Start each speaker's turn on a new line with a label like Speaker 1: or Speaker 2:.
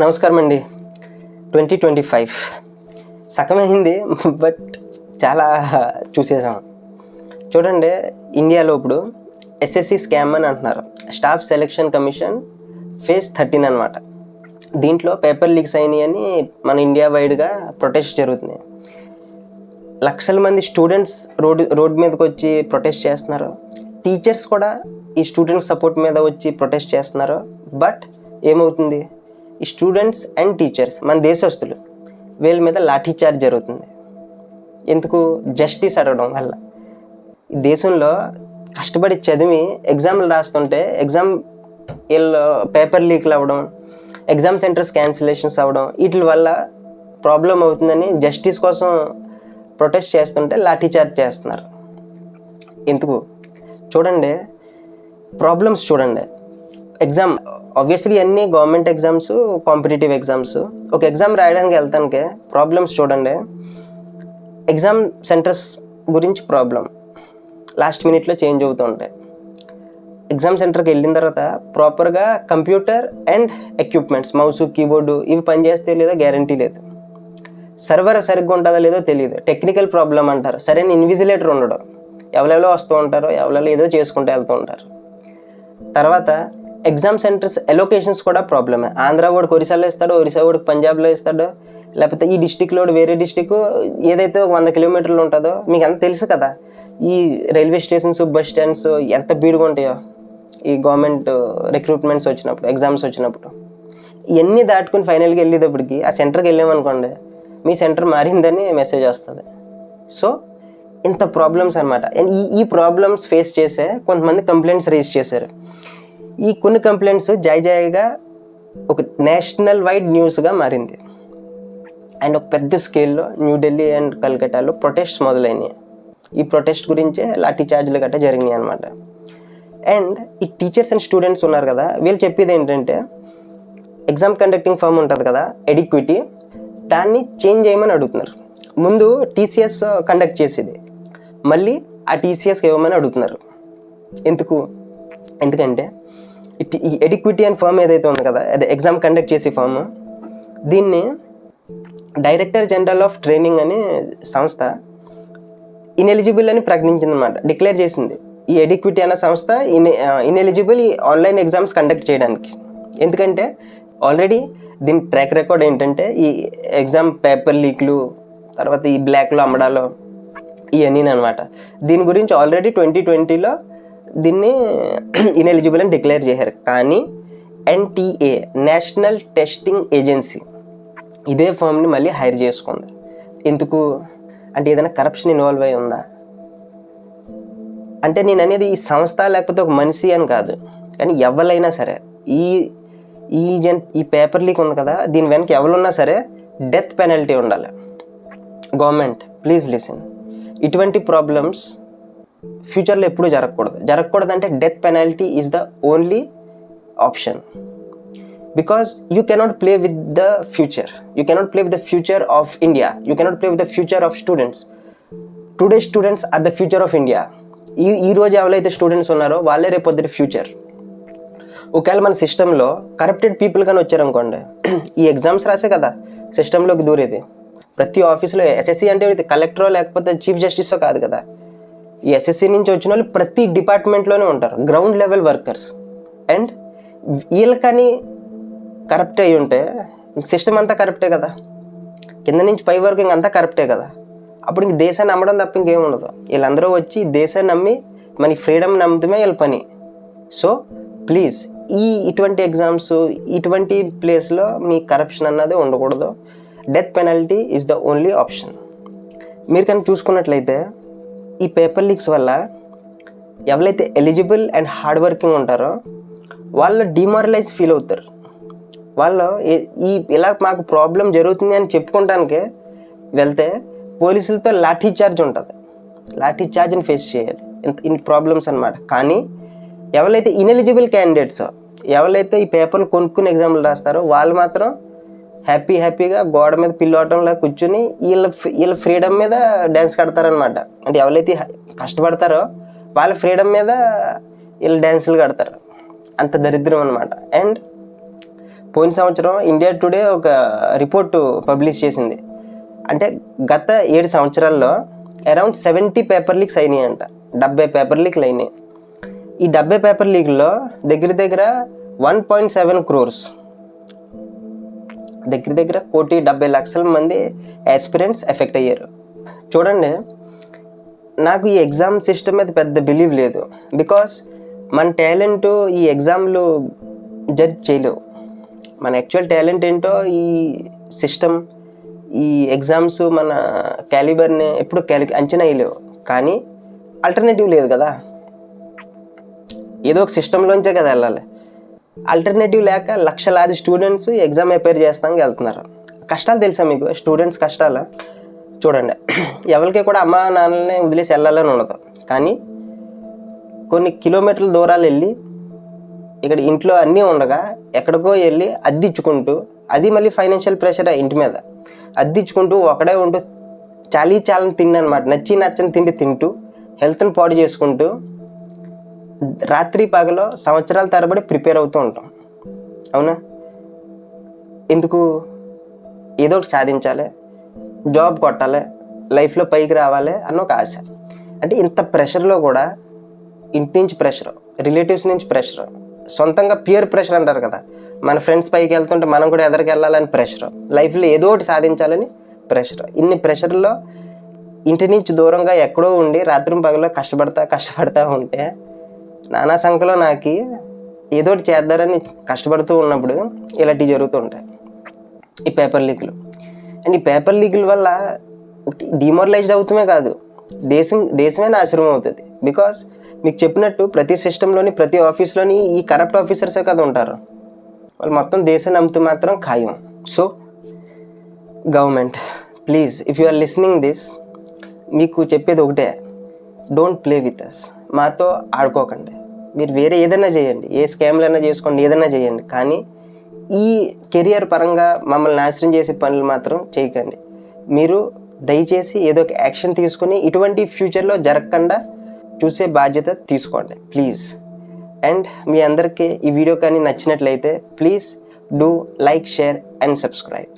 Speaker 1: నమస్కారం అండి twenty twenty five. సగమైంది బట్ చాలా చూసేసాం. చూడండి ఇండియాలో ఇప్పుడు ఎస్ఎస్సి స్కామ్ అని అంటున్నారు. Staff selection commission phase thirteen అనమాట దీంట్లో పేపర్ లీక్స్ అయినాయి అని మన ఇండియా వైడ్గా ప్రొటెస్ట్ జరుగుతుంది. లక్షల మంది స్టూడెంట్స్ రోడ్ రోడ్ మీదకి వచ్చి ప్రొటెస్ట్ చేస్తున్నారు. టీచర్స్ కూడా ఈ స్టూడెంట్ సపోర్ట్ మీద వచ్చి ప్రొటెస్ట్ చేస్తున్నారు. బట్ ఏమవుతుంది? స్టూడెంట్స్ అండ్ టీచర్స్ మన దేశస్తులు వీళ్ళ మీద లాఠీ చార్జ్ జరుగుతుంది. ఎందుకు? జస్టిస్ అడగడం వల్ల. దేశంలో కష్టపడి చదివి ఎగ్జామ్లు రాస్తుంటే ఎగ్జామ్ వీళ్ళు పేపర్ లీక్లు అవ్వడం ఎగ్జామ్ సెంటర్స్ క్యాన్సిలేషన్స్ అవ్వడం వీటి వల్ల ప్రాబ్లం అవుతుందని జస్టిస్ కోసం ప్రొటెస్ట్ చేస్తుంటే లాఠీ చార్జ్ చేస్తున్నారు. ఎందుకు? చూడండి ప్రాబ్లమ్స్ చూడండి. ఎగ్జామ్ ఆబ్వియస్లీ అన్ని గవర్నమెంట్ ఎగ్జామ్స్ కాంపిటేటివ్ ఎగ్జామ్స్ ఒక ఎగ్జామ్ రాయడానికి వెళ్తానికి ప్రాబ్లమ్స్ చూడండి. ఎగ్జామ్ సెంటర్స్ గురించి ప్రాబ్లం లాస్ట్ మినిట్లో చేంజ్ అవుతూ ఉంటాయి. ఎగ్జామ్ సెంటర్కి వెళ్ళిన తర్వాత ప్రాపర్గా computer and equipments mouse keyboard ఇవి పనిచేస్తే లేదో గ్యారంటీ లేదు. సర్వర్ సరిగ్గా ఉంటుందో లేదో తెలియదు. టెక్నికల్ ప్రాబ్లం అంటారు. సరైన ఇన్విజిలేటర్ ఉండడం. ఎవరెవరో వస్తూ ఉంటారో ఎవరెవరో ఏదో చేసుకుంటూ వెళ్తూ ఉంటారు. తర్వాత ఎగ్జామ్ సెంటర్స్ ఎలొకేషన్స్ కూడా ప్రాబ్లమే ఆంధ్ర వాడికి ఒరిస్సాలో ఇస్తాడు ఒరిస్సా వాడికి పంజాబ్లో ఇస్తాడు లేకపోతే ఈ డిస్టిక్లో వేరే డిస్టిక్ ఏదైతే ఒక వంద కిలోమీటర్లు ఉంటుందో మీకు అంత తెలుసు కదా? ఈ రైల్వే స్టేషన్స్ బస్ స్టాండ్స్ ఎంత బీడుగా ఉంటాయో? ఈ గవర్నమెంట్ రిక్రూట్మెంట్స్ వచ్చినప్పుడు ఎగ్జామ్స్ వచ్చినప్పుడు. ఇవన్నీ దాటుకుని ఫైనల్గా వెళ్ళేటప్పటికి ఆ సెంటర్కి వెళ్ళామనుకోండి మీ సెంటర్ మారిందని మెసేజ్ వస్తుంది. సో ఇంత ప్రాబ్లమ్స్ అనమాట అండ్ ఈ ఈ ప్రాబ్లమ్స్ ఫేస్ చేసే కొంతమంది కంప్లైంట్స్ రేజ్ చేశారు. ఈ కొన్ని కంప్లైంట్స్ జాయ్ ఒక నేషనల్ వైడ్ న్యూస్గా మారింది. అండ్ ఒక పెద్ద స్కేల్లో న్యూఢిల్లీ అండ్ కల్కటాలో ప్రొటెస్ట్ మొదలైనవి ఈ ప్రొటెస్ట్ గురించే లాఠీ ఛార్జ్లు గట్రా జరిగినాయి అనమాట అండ్ ఈ టీచర్స్ అండ్ స్టూడెంట్స్ ఉన్నారు కదా వీళ్ళు చెప్పేది ఏంటంటే ఎగ్జామ్ కండక్టింగ్ ఫామ్ ఉంటుంది కదా ఎడిక్విటీ దాన్ని చేంజ్ చేయమని అడుగుతున్నారు. ముందు టీసీఎస్ కండక్ట్ చేసేది మళ్ళీ ఆ టీసీఎస్కి ఇవ్వమని అడుగుతున్నారు. ఎందుకు? ఎందుకంటే ఇట్ ఈ ఎడిక్విటీ అండ్ ఫామ్ ఏదైతే ఉంది కదా అదే ఎగ్జామ్ కండక్ట్ చేసే ఫామ్ దీన్ని డైరెక్టర్ జనరల్ ఆఫ్ ట్రైనింగ్ అనే సంస్థ ఇన్ఎలిజిబుల్ అని ప్రకటించింది అనమాట డిక్లేర్ చేసింది. ఈ ఎడిక్విటీ అనే సంస్థ ఇన్ ఇన్ఎలిజిబుల్ ఈ ఆన్లైన్ ఎగ్జామ్స్ కండక్ట్ చేయడానికి. ఎందుకంటే ఆల్రెడీ దీని ట్రాక్ రికార్డ్ ఏంటంటే ఈ ఎగ్జామ్ పేపర్ లీక్లు తర్వాత ఈ బ్లాక్లో అమ్మడాలు ఇవన్నీ అనమాట దీని గురించి ఆల్రెడీ ట్వంటీ ట్వంటీలో దీన్ని ఇన్ఎలిజిబుల్ అని డిక్లేర్ చేశారు. కానీ ఎన్టీఏ నేషనల్ టెస్టింగ్ ఏజెన్సీ ఇదే ఫామ్ని మళ్ళీ హైర్ చేసుకుంది. ఎందుకు? అంటే ఏదైనా కరప్షన్ ఇన్వాల్వ్ అయి ఉందా? అంటే నేను అనేది ఈ సంస్థ లేకపోతే ఒక మనిషి అని కాదు. కానీ ఎవరైనా సరే ఈ ఈ జన్ ఈ పేపర్ లీక్ ఉంది కదా దీని వెనక ఎవరున్నా సరే డెత్ పెనల్టీ ఉండాలి. గవర్నమెంట్ ప్లీజ్ లిసన్ ఇటువంటి ప్రాబ్లమ్స్ ఫ్యూచర్లో ఎప్పుడూ జరగకూడదు. జరగకూడదు అంటే death penalty is the only option. Because you cannot play with the future. You cannot play with the future of India. You cannot play with the future of students. Today students are the future of India. ఈ ఈ రోజు ఎవరైతే students ఉన్నారో వాళ్ళే రేపొద్దు future. ఒకవేళ మన సిస్టంలో corrupted people కానీ వచ్చారనుకోండి ఈ ఎగ్జామ్స్ రాసే కదా సిస్టంలోకి దూరేది. ప్రతి ఆఫీస్లో ఎస్ఎస్సి అంటే కలెక్టరో లేకపోతే చీఫ్ జస్టిసో కాదు కదా ఈ ఎస్ఎస్సి నుంచి వచ్చిన వాళ్ళు ప్రతి డిపార్ట్మెంట్లోనే ఉంటారు. గ్రౌండ్ లెవెల్ వర్కర్స్ అండ్ వీళ్ళకని కరప్ట్ అయి ఉంటే సిస్టమ్ అంతా కరప్టే కదా. కింద నుంచి పై వరకు ఇంకంతా కరప్టే కదా. అప్పుడు ఇంక దేశాన్ని నమ్మడం తప్ప ఇంకేం ఉండదు. వీళ్ళందరూ వచ్చి దేశాన్ని నమ్మి మన ఫ్రీడమ్ నమ్ముతమే వీళ్ళ పని. సో ప్లీజ్ ఈ ఇటువంటి ఎగ్జామ్స్ ఇటువంటి ప్లేస్లో మీ కరప్షన్ అన్నది ఉండకూడదు. Death penalty is the only option మీరు కానీ చూసుకున్నట్లయితే ఈ పేపర్ లీక్స్ వల్ల ఎవరైతే ఎలిజిబుల్ అండ్ హార్డ్ వర్కింగ్ ఉంటారో వాళ్ళు డిమారలైజ్ ఫీల్ అవుతారు. వాళ్ళు ఈ ఇలా మాకు ప్రాబ్లం జరుగుతుంది అని చెప్పుకోవడానికి వెళ్తే పోలీసులతో లాఠీ చార్జ్ ఉంటుంది. లాఠీ చార్జ్ని ఫేస్ చేయాలి. ఇంత ఇన్ని ప్రాబ్లమ్స్ అనమాట కానీ ఎవరైతే ఇన్ఎలిజిబుల్ క్యాండిడేట్స్ ఎవరైతే ఈ పేపర్లు కొనుక్కుని ఎగ్జామ్లు రాస్తారో వాళ్ళు మాత్రం హ్యాపీ హ్యాపీగా గోడ మీద పిల్లోటంలో కూర్చుని వీళ్ళ వీళ్ళ ఫ్రీడమ్ మీద డ్యాన్స్ కడతారనమాట అంటే ఎవరైతే కష్టపడతారో వాళ్ళ ఫ్రీడమ్ మీద వీళ్ళు డ్యాన్సులు కడతారు. అంత దరిద్రం అనమాట అండ్ పోయిన సంవత్సరం ఇండియా టుడే ఒక రిపోర్ట్ పబ్లిష్ చేసింది. అంటే గత ఏడు సంవత్సరాల్లో అరౌండ్ సెవెంటీ పేపర్ లీక్స్ అయినాయి అంట డెబ్బై పేపర్ లీక్లు అయినాయి. ఈ డెబ్బై పేపర్ లీక్లో దగ్గర దగ్గర వన్ పాయింట్ సెవెన్ క్రోర్స్ దగ్గర దగ్గర కోటి డెబ్బై లక్షల మంది ఆస్పిరెంట్స్ ఎఫెక్ట్ అయ్యారు. చూడండి నాకు ఈ ఎగ్జామ్ సిస్టమ్ మీద పెద్ద బిలీవ్ లేదు. బికాస్ మన టాలెంట్ ఈ ఎగ్జామ్లు జడ్జ్ చేయలేవు. మన యాక్చువల్ టాలెంట్ ఏంటో ఈ సిస్టమ్ ఈ ఎగ్జామ్స్ మన క్యాలిబర్ని ఎప్పుడు క్యాలి అంచనా వేయలేవు. కానీ ఆల్టర్నేటివ్ లేదు కదా. ఏదో ఒక సిస్టంలోంచే కదా వెళ్ళాలి. ఆల్టర్నేటివ్ లేక లక్షలాది స్టూడెంట్స్ ఎగ్జామ్ అపేర్ చేస్తానికి వెళ్తున్నారు. కష్టాలు తెలుసా మీకు? స్టూడెంట్స్ కష్టాలు? చూడండి. ఎవరికి కూడా అమ్మా నాన్నల్ని వదిలేసి వెళ్ళాలని ఉండదు. కానీ కొన్ని కిలోమీటర్ల దూరాలు వెళ్ళి ఇక్కడ ఇంట్లో అన్నీ ఉండగా ఎక్కడికో వెళ్ళి అద్దిచ్చుకుంటూ అది మళ్ళీ ఫైనాన్షియల్ ప్రెషర్ ఇంటి మీద. అద్దిచ్చుకుంటూ ఒకడే ఉంటూ చాలీ చాలని తిండి అనమాట నచ్చి నచ్చని తిండి తింటూ హెల్త్ని పాడు చేసుకుంటూ రాత్రి పగలో సంవత్సరాల తరబడి ప్రిపేర్ అవుతూ ఉంటాం. అవునా? ఎందుకు? ఏదో ఒకటి సాధించాలి జాబ్ కొట్టాలి లైఫ్లో పైకి రావాలి అన్న ఒక ఆశ. అంటే ఇంత ప్రెషర్లో కూడా ఇంటి నుంచి ప్రెషర్ రిలేటివ్స్ నుంచి ప్రెషర్ సొంతంగా పియర్ ప్రెషర్ అంటారు కదా. మన ఫ్రెండ్స్ పైకి వెళ్తుంటే మనం కూడా ఎదరికి వెళ్ళాలని ప్రెషర్ లైఫ్లో ఏదో ఒకటి సాధించాలని ప్రెషర్. ఇన్ని ప్రెషర్లో ఇంటి నుంచి దూరంగా ఎక్కడో ఉండి రాత్రి పగలో కష్టపడతా కష్టపడతా ఉంటే నానా సంఖ్యలో నాకు ఏదో ఒకటి చేద్దారని కష్టపడుతూ ఉన్నప్పుడు ఇలాంటివి జరుగుతుంటాయి ఈ పేపర్ లీకులు. అండ్ ఈ పేపర్ లీకుల వల్ల డిమోరలైజ్డ్ అవుతామే కాదు దేశం దేశమే నాశనం అవుతుంది. బికాస్ మీకు చెప్పినట్టు ప్రతి సిస్టంలోని ప్రతి ఆఫీస్లోని ఈ కరప్ట్ ఆఫీసర్సే కదా ఉంటారు. వాళ్ళు మొత్తం దేశాన్ని నమ్ముతూ మాత్రం ఖాయం. So government please if you are listening this మీకు చెప్పేది ఒకటే. డోంట్ ప్లే విత్ అస్ మాతో ఆడుకోకండి. మీరు వేరే ఏదైనా చేయండి. ఏ స్కామ్లైనా చేసుకోండి ఏదైనా చేయండి. కానీ ఈ కెరియర్ పరంగా మమ్మల్ని నాశనం చేసే పనులు మాత్రం చేయకండి. మీరు దయచేసి ఏదో ఒక యాక్షన్ తీసుకుని ఇటువంటి ఫ్యూచర్లో జరగకుండా చూసే బాధ్యత తీసుకోండి. ప్లీజ్. అండ్ మీ అందరికీ ఈ వీడియో కానీ నచ్చినట్లయితే please do like share and subscribe.